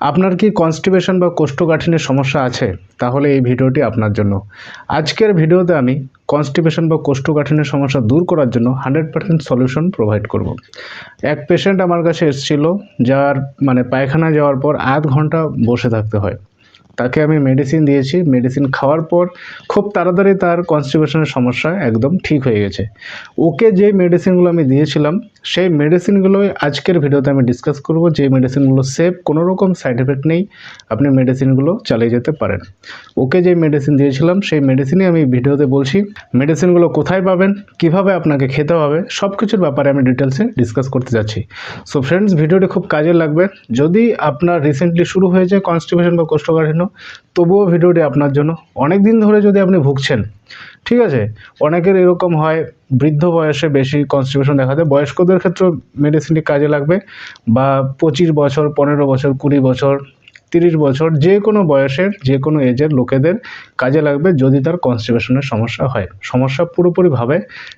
আপনার কি কনস্টিপেশন বা কোষ্ঠকাঠিন্যের সমস্যা আছে? তাহলে এই ভিডিওটি আপনার জন্য। আজকের ভিডিওতে আমি কনস্টিপেশন বা কোষ্ঠকাঠিন্যের সমস্যা দূর করার জন্য হান্ড্রেড পার্সেন্ট সলিউশন প্রোভাইড করব। এক পেশেন্ট আমার কাছে এসেছিল, যার মানে পায়খানা যাওয়ার পর আধ ঘণ্টা বসে থাকতে হয়। তাকে আমি মেডিসিন দিয়েছি। মেডিসিন খাওয়ার পর খুব তাড়াতাড়ি তার কনস্টিপেশনের সমস্যা একদম ঠিক হয়ে গেছে। ওকে যে মেডিসিনগুলো আমি দিয়েছিলাম সেই মেডিসিনগুলোই আজকের ভিডিওতে আমি ডিসকাস করব। যে মেডিসিনগুলো সেফ কোনো রকম সাইড এফেক্ট নেই, আপনি মেডিসিনগুলো চালিয়ে যেতে পারেন। ওকে যে মেডিসিন দিয়েছিলাম, সেই মেডিসিনই আমি ভিডিওতে বলছি। মেডিসিনগুলো কোথায় পাবেন, কীভাবে আপনাকে খেতে হবে সব কিছুর ব্যাপারে আমি ডিটেলসে ডিসকাস করতে যাচ্ছি। সো ফ্রেন্ডস ভিডিওটি খুব কাজে লাগবে। যদি আপনার রিসেন্টলি শুরু হয়েছে কনস্টিপেশন বা কোষ্ঠকাঠিন্য তবুও ভিডিওটি আপনার জন্য অনেক দিন ধরে যদি আপনি ভুগছেন, ঠিক আছে? অনেকের এরকম হয়, বৃদ্ধ বয়সে বেশি কনস্টিপেশন দেখা দেয় বয়স্কদের ক্ষেত্রেও মেডিসিনটি কাজে লাগবে বা পঁচিশ বছর, পনেরো বছর, কুড়ি বছর তিরিশ বছর যে কোনো বয়সের যে কোনো এজের লোকেদের কাজে লাগবে যদি তার কনস্টিপেশনের সমস্যা হয়। সমস্যা পুরোপুরিভাবে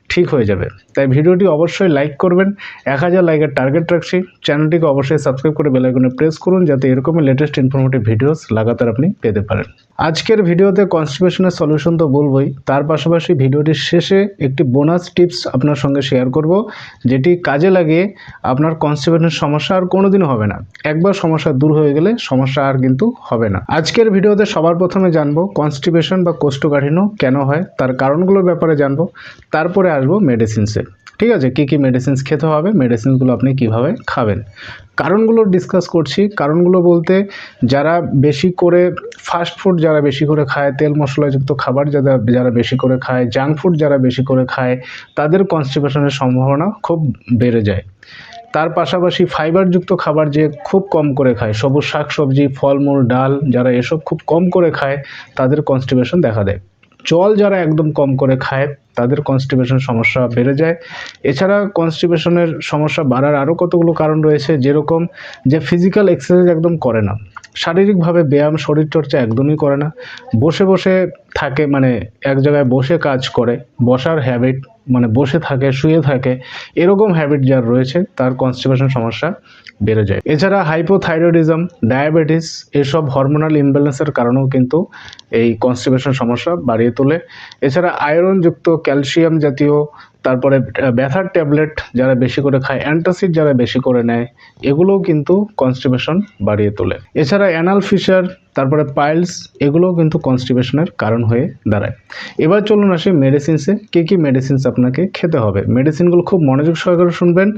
ঠিক হয়ে যাবে। তাই ভিডিওটি অবশ্যই লাইক করবেন। এক হাজার লাইকের টার্গেট রাখছি। চ্যানেলটিকে অবশ্যই সাবস্ক্রাইব করে বেলাইকনে প্রেস করুন যাতে এরকমই লেটেস্ট ইনফরমেটিভ ভিডিওস লাগাতার আপনি পেতে পারেন। আজকের ভিডিওতে কনস্টিপেশনের সলিউশন তো বলবোই। তার পাশাপাশি ভিডিওটির শেষে একটি বোনাস টিপস আপনার সঙ্গে শেয়ার করব, যেটি কাজে লাগিয়ে আপনার কনস্টিপেশনের সমস্যা আর কোনোদিনও হবে না। একবার সমস্যা দূর হয়ে গেলে সমস্যা আর কিন্তু হবে না। আজকের ভিডিওতে সবার প্রথমে জানব কনস্টিপেশন বা কোষ্ঠকাঠিন্য কেন হয়, তার কারণগুলোর ব্যাপারে জানব, তারপরে আসব মেডিসিনসে ঠিক আছে? কী কী মেডিসিনস খেতে হবে মেডিসিনসগুলো আপনি কীভাবে খাবেন? কারণগুলো ডিসকাস করছি। কারণগুলো বলতে যারা বেশি করে ফাস্ট ফুড যারা বেশি করে খায়, তেল মশলাযুক্ত খাবার যারা যারা বেশি করে খায় জাঙ্ক ফুড যারা বেশি করে খায়, তাদের কনস্টিপেশনের সম্ভাবনা খুব বেড়ে যায়। তার পাশাপাশি ফাইবারযুক্ত খাবার যে খুব কম করে খায়, সবুজ শাক সবজি ফলমূল, ডাল, যারা এসব খুব কম করে খায়, তাদের কনস্টিপেশন দেখা দেয়। জল যারা একদম কম করে খায়, তাদের কনস্টিপেশন সমস্যা বেড়ে যায়। এছাড়া কনস্টিপেশনের সমস্যা বাড়ার আরও কতগুলো কারণ রয়েছে, যেরকম যে ফিজিক্যাল এক্সারসাইজ একদম করে না। শারীরিকভাবে ব্যায়াম, শরীরচর্চা একদমই করে না। বসে বসে থাকে মানে এক জায়গায় বসে কাজ করে, বসার হ্যাবিট মানে বসে থাকে, শুয়ে থাকে, এরকম হ্যাবিট যার রয়েছে, তার কনস্টিপেশন সমস্যা বেড়ে যায়। এছাড়া হাইপোথাইরয়েডিজম ডায়াবেটিস এসব হরমোনাল ইমব্যালেন্সের কারণেও কিন্তু এই কনস্টিপেশন সমস্যা বাড়িয়ে তোলে। এছাড়া আয়রনযুক্ত ক্যালসিয়াম জাতীয়, তারপরে ব্যথার ট্যাবলেট যারা বেশি করে খায় অ্যান্টাসিড যারা বেশি করে নেয়, এগুলোও কিন্তু কনস্টিপেশন বাড়িয়ে তোলে। এছাড়া অ্যানাল ফিশার তারপরে পাইলস, এগুলোও কিন্তু কনস্টিপেশনের কারণ হয়ে দাঁড়ায়। এবার চলুন আসে মেডিসিনসে কী কী মেডিসিনস আপনাকে খেতে হবে? মেডিসিনগুলো খুব মনোযোগ সহকারে শুনবেন,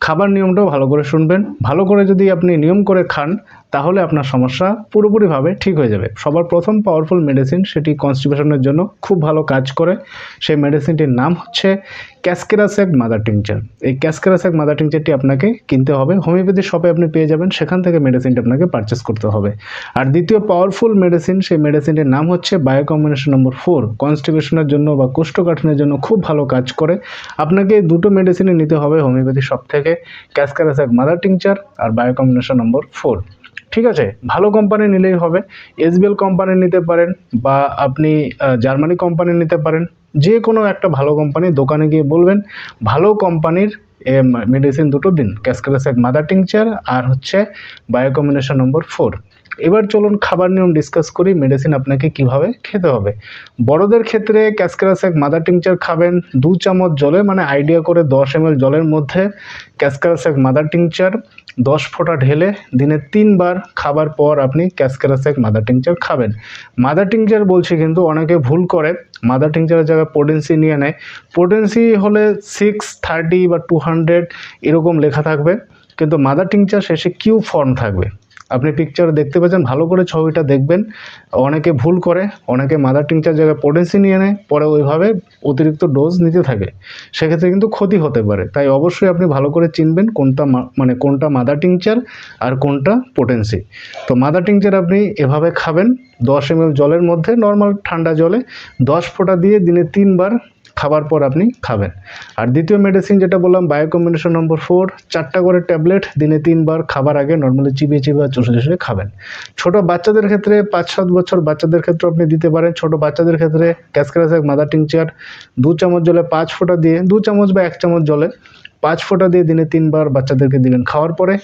খাবার নিয়মটাও ভালো করে শুনবেন। ভালো করে যদি আপনি নিয়ম করে খান তাহলে আপনার সমস্যা পুরোপুরিভাবে ঠিক হয়ে যাবে। সবার প্রথম পাওয়ারফুল মেডিসিন সেটি কনস্টিপেশনের জন্য খুব ভালো কাজ করে। সেই মেডিসিনটির নাম হচ্ছে ক্যাসকেরাসেক মাদার টিংচার এই ক্যাসকেরাসেক মাদার টিংচারটি আপনাকে কিনতে হবে। হোমিওপ্যাথি শপে আপনি পেয়ে যাবেন। সেখান থেকে মেডিসিনটি আপনাকে পারচেস করতে হবে। আর দ্বিতীয় পাওয়ারফুল মেডিসিন সেই মেডিসিনটির নাম হচ্ছে বায়ো কম্বিনেশন নম্বর ফোর কনস্টিপেশনের জন্য বা কোষ্ঠকাঠিনের জন্য খুব ভালো কাজ করে। আপনাকে দুটো মেডিসিনই নিতে হবে হোমিওপ্যাথি শপ থেকে। ক্যাসকেরাসেক মাদার টিংচার আর বায়ো কম্বিনেশন নম্বর ফোর ঠিক আছে? ভালো কোম্পানি নিলেই হবে। এসবিএল কোম্পানি নিতে পারেন বা আপনি জার্মানি কোম্পানি নিতে পারেন। যে কোনো একটা ভালো কোম্পানি দোকানে গিয়ে বলবেন, ভালো কোম্পানির মেডিসিন দুটো দিন। ক্যাসকারাসেক মাদার টিংচার আর হচ্ছে বায়ো কম্বিনেশন নম্বর ফোর এবার চলুন খাবার নিয়ম ডিসকাস করি মেডিসিন আপনাকে কীভাবে খেতে হবে। বড়দের ক্ষেত্রে ক্যাসকারাসেক মাদার টিংচার খাবেন, দু চামচ জলে মানে আইডিয়া করে দশ এম জলের মধ্যে ক্যাসকারাসেক মাদার টিংচার দশ ফোঁটা ঢেলে দিনে তিনবার খাবার পর আপনি ক্যাসকারাসেক মাদার টিংচার খাবেন। মাদার টিংচার বলছি কিন্তু অনেকে ভুল করে মাদার টিংচারের জায়গায় পোটেন্সি নিয়ে নেয়। পোটেন্সি হলে সিক্স থার্টি বা টু হান্ড্রেড এরকম লেখা থাকবে, কিন্তু মাদার টিংচার শেষে কিউ ফর্ম থাকবে। আপনি পিকচার দেখতে পাচ্ছেন, ভালো করে ছবিটা দেখবেন। অনেকে ভুল করে, অনেকে মাদার টিংচার জায়গায় পোটেন্সি নিয়ে নেয়, পরে ওইভাবে অতিরিক্ত ডোজ নিতে থাকে। সেক্ষেত্রে কিন্তু ক্ষতি হতে পারে। তাই অবশ্যই আপনি ভালো করে চিনবেন কোনটা মানে কোনটা মাদার টিংচার আর কোনটা পোটেন্সি তো মাদার টিংচার আপনি এভাবে খাবেন, দশ এম জলের মধ্যে নর্মাল ঠান্ডা জলে, দশ ফোঁটা দিয়ে দিনে তিনবার খাবার পর আপনি খাবেন। আর দ্বিতীয় মেডিসিন যেটা বললাম বায়ো কম্বিনেশন নম্বর ফোর চারটা করে ট্যাবলেট দিনে তিনবার খাবার আগে নর্মালি চিবিয়ে চিবিয়ে চষে চষে খাবেন। ছোট বাচ্চাদের ক্ষেত্রে পাঁচ সাত বছর বাচ্চাদের ক্ষেত্রে আপনি দিতে পারেন। ছোট বাচ্চাদের ক্ষেত্রে ক্যাসক্রাসেক মাদার টিংচার দু চামচ জলে পাঁচ ফোঁটা দিয়ে, দু চামচ বা এক চামচ জলে পাঁচ ফোঁটা দিয়ে দিনে তিনবার বাচ্চাদেরকে দিবেন খাওয়ার পরে,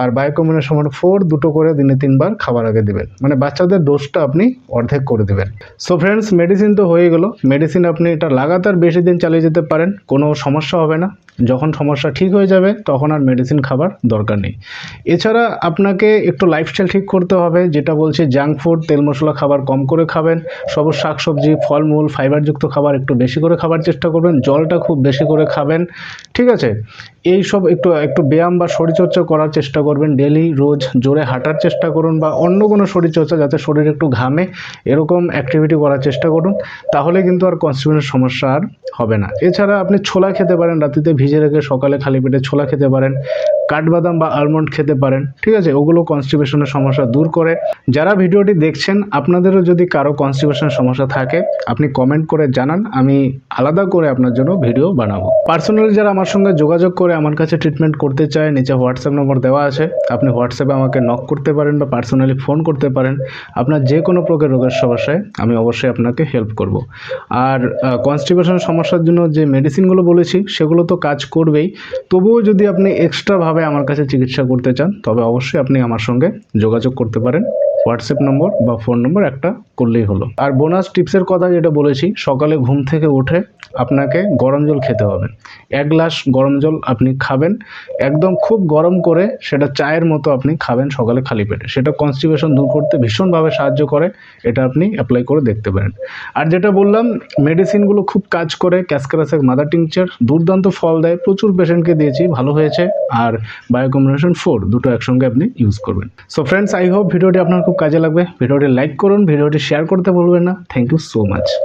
আর বায়োকমিনের সমান ফোর দুটো করে দিনে তিনবার খাবার আগে দিবেন। মানে বাচ্চাদের ডোজটা আপনি অর্ধেক করে দেবেন। সো ফ্রেন্ডস মেডিসিন তো হয়ে গেল। মেডিসিন আপনি এটা লাগাতার বেশি দিন চালিয়ে যেতে পারেন, কোনো সমস্যা হবে না। যখন সমস্যা ঠিক হয়ে যাবে, তখন আর মেডিসিন খাবার দরকার নেই। এছাড়া আপনাকে একটু লাইফস্টাইল ঠিক করতে হবে, যেটা বলছে জাঙ্ক ফুড তেল মশলা খাবার কম করে খাবেন, সবুজ শাকসবজি, ফলমূল ফাইবারযুক্ত খাবার একটু বেশি করে খাবার চেষ্টা করবেন, জলটা খুব বেশি করে খাবেন, ঠিক আছে? এই সব একটু একটু ব্যায়াম বা শরীরচর্চা করার চেষ্টা করবেন ডেলি রোজ জোরে হাঁটার চেষ্টা করুন বা অন্য কোনো শরীরচর্চা যাতে শরীর একটু ঘামে, এরকম অ্যাক্টিভিটি করার চেষ্টা করুন, তাহলে কিন্তু আর কনস্টিপেশনের সমস্যা আর হবে না। এছাড়া আপনি ছোলা খেতে পারেন, রাত্রিতে ভিজে রেখে সকালে খালি পেটে ছোলা খেতে পারেন, কাঠবাদাম বা আলমন্ড খেতে পারেন, ঠিক আছে? ওগুলো কনস্টিপেশনের সমস্যা দূর করে। যারা ভিডিওটি দেখছেন, আপনাদেরও যদি কারও কনস্টিপেশনের সমস্যা থাকে, আপনি কমেন্ট করে জানান, আমি আলাদা করে আপনার জন্য ভিডিও বানাবো। পার্সোনালি যারা আমার সঙ্গে যোগাযোগ করে আমার কাছে ট্রিটমেন্ট করতে চায়, নিচে হোয়াটসঅ্যাপ নম্বর দেওয়া আছে। আপনি হোয়াটসঅ্যাপে আমাকে নক করতে পারেন বা পার্সোনালি ফোন করতে পারেন। আপনার যে কোনো প্রকার রোগের সমস্যায় আমি অবশ্যই আপনাকে হেল্প করব। আর কনস্টিপেশন সমস্যার জন্য যে মেডিসিনগুলো বলেছি, সেগুলো তো কাজ করবেই। তবুও যদি আপনি এক্সট্রাভাবে আমার কাছে চিকিৎসা করতে চান, তবে অবশ্যই আপনি আমার সঙ্গে যোগাযোগ করতে পারেন। হোয়াটসঅ্যাপ নম্বর বা ফোন নম্বর একটা করলেই হলো। আর বোনাস টিপসের কথা যেটা বলেছি, সকালে ঘুম থেকে উঠে আপনাকে গরম জল খেতে হবে। এক গ্লাস গরম জল আপনি খাবেন, একদম খুব গরম করে সেটা চায়ের মতো আপনি খাবেন সকালে খালি পেটে। সেটা কনস্টিপেশন দূর করতে ভীষণভাবে সাহায্য করে, এটা আপনি অ্যাপ্লাই করে দেখতে পারেন। আর যেটা বললাম মেডিসিনগুলো খুব কাজ করে ক্যাসকারাসের মাদার টিংচার দুর্দান্ত ফল দেয়, প্রচুর পেশেন্টকে দিয়েছি, ভালো হয়েছে। আর বায়োকম্বিনেশন ফোর দুটো একসঙ্গে আপনি ইউজ করবেন। সো ফ্রেন্ডস আই হোপ ভিডিওটি আপনার খুব কাজে লাগবে। ভিডিওটি লাইক করুন ভিডিওটি শেয়ার করতে ভুলবেন না। Thank you so much